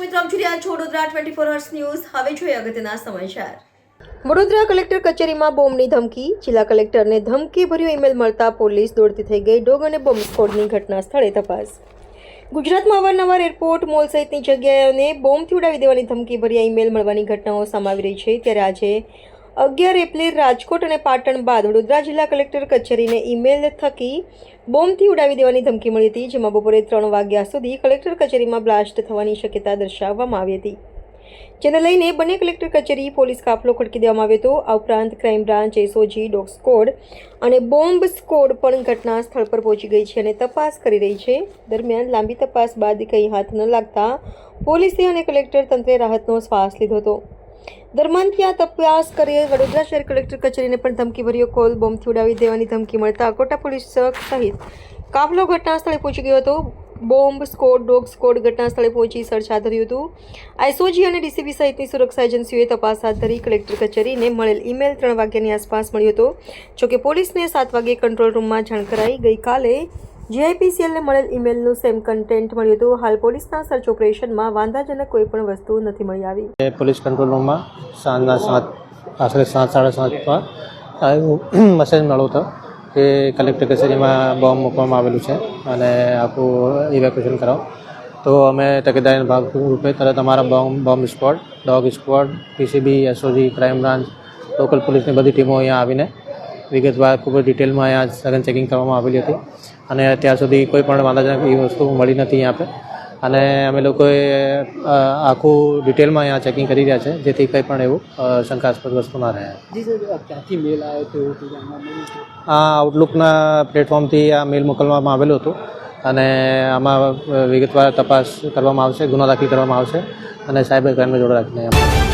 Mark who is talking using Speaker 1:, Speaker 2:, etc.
Speaker 1: Vadodara twenty four hours news હવે જોઈએ અગત્યના સમાચાર. વડોદરા કલેક્ટર કચેરીમાં બોમ્બની ધમકી. જિલ્લા કલેક્ટરને ધમકી ભર્યો ઈમેલ મળતા પોલીસ દોડતી થઈ ગઈ. ડોગ અને બોમ્બ સ્ફોટની ઘટના સ્થળે તપાસ. ગુજરાતમાં અવારનવાર એરપોર્ટ, મોલ સહિતની જગ્યાઓને બોમ્બથી ઉડાવી દેવાની ધમકી ભર્યા ઈમેલ મળવાની ઘટનાઓ સમાવી રહી છે. ત્યારે આજે અગિયાર એપ્રિલ રાજકોટ અને પાટણ બાદ વડોદરા જિલ્લા કલેક્ટર કચેરીને ઈમેલ થકી બોમ્બથી ઉડાવી દેવાની ધમકી મળી હતી, જેમાં બપોરે ત્રણ વાગ્યા સુધી કલેક્ટર કચેરીમાં બ્લાસ્ટ થવાની શક્યતા દર્શાવવામાં આવી હતી. જેને લઈને બંને કલેક્ટર કચેરી પોલીસ કાફલો ખડકી દેવામાં આવ્યો હતો. આ ઉપરાંત crime branch, SOG, dog squad અને બોમ્બ સ્કોડ પણ ઘટના સ્થળ પર પહોંચી ગઈ છે અને તપાસ કરી રહી છે. દરમિયાન લાંબી તપાસ બાદ કંઈ હાથ ન લાગતા પોલીસે અને કલેક્ટર તંત્રે રાહતનો શ્વાસ લીધો હતો. દરમિયાન ત્યાં તપાસ કરી વડોદરા શહેર કલેક્ટર કચેરીને પણ ધમકી ભર્યો કોલ બોમ્બથી ઉડાવી દેવાની ધમકી મળતા અકોટા પોલીસ સહિત કાફલો ઘટના સ્થળે પહોંચી ગયો હતો. બોમ્બ સ્કોડ ડોગ સ્કોડ ઘટના સ્થળે પહોંચી સર્ચ હાથ ધર્યું હતું. આઈસોજી અને ડીસીબી સહિતની સુરક્ષા એજન્સીઓએ તપાસ હાથ ધરી કલેક્ટર કચેરીને મળેલ ઈમેલ ત્રણ વાગ્યાની આસપાસ મળ્યો હતો, જોકે પોલીસને સાત વાગે કંટ્રોલ રૂમમાં જાણ કરાઈ. ગઈકાલે જીઆઈપીસીએલને મળેલ ઈમેલનું સેમ કન્ટેન્ટ મળ્યું હતું. હાલ પોલીસના સર્ચ ઓપરેશનમાં વાંધાજનક કોઈ પણ વસ્તુ નથી મળી આવી.
Speaker 2: પોલીસ કંટ્રોલ રૂમમાં સાંજના સાત, આશરે સાત, સાડા સાતમાં આવ્યું મેસેજ મળ્યો હતો કે કલેક્ટર કચેરીમાં બોમ્બ મૂકવામાં આવેલું છે અને આખું ઇવેક્યુએશન કરાવો. તો અમે તકેદારીના ભાગ રૂપે તરત અમારા bomb bomb squad, dog squad, PCB, SOG, crime branch, local પોલીસની બધી ટીમો અહીંયા આવીને વિગતવાર ખૂબ જ ડિટેલમાં અહીંયા સઘન ચેકિંગ કરવામાં આવેલી હતી. અને અત્યાર સુધી કોઈ પણ વાંધાજનક એવી વસ્તુ મળી નથી અહીંયા પર અને અમે લોકોએ આખું ડિટેલમાં અહીંયા ચેકિંગ કરી રહ્યા છે જેથી કંઈ પણ એવું શંકાસ્પદ વસ્તુ ના રહે.
Speaker 3: ક્યાંથી મેલ આવ્યો
Speaker 2: આ આઉટલુકના પ્લેટફોર્મથી આ મેલ મોકલવામાં આવેલો હતો. અને આમાં વિગતવાર તપાસ કરવામાં આવશે ગુનો દાખલ કરવામાં આવશે. અને સાયબર ક્રાઇમને જોડે રાખીને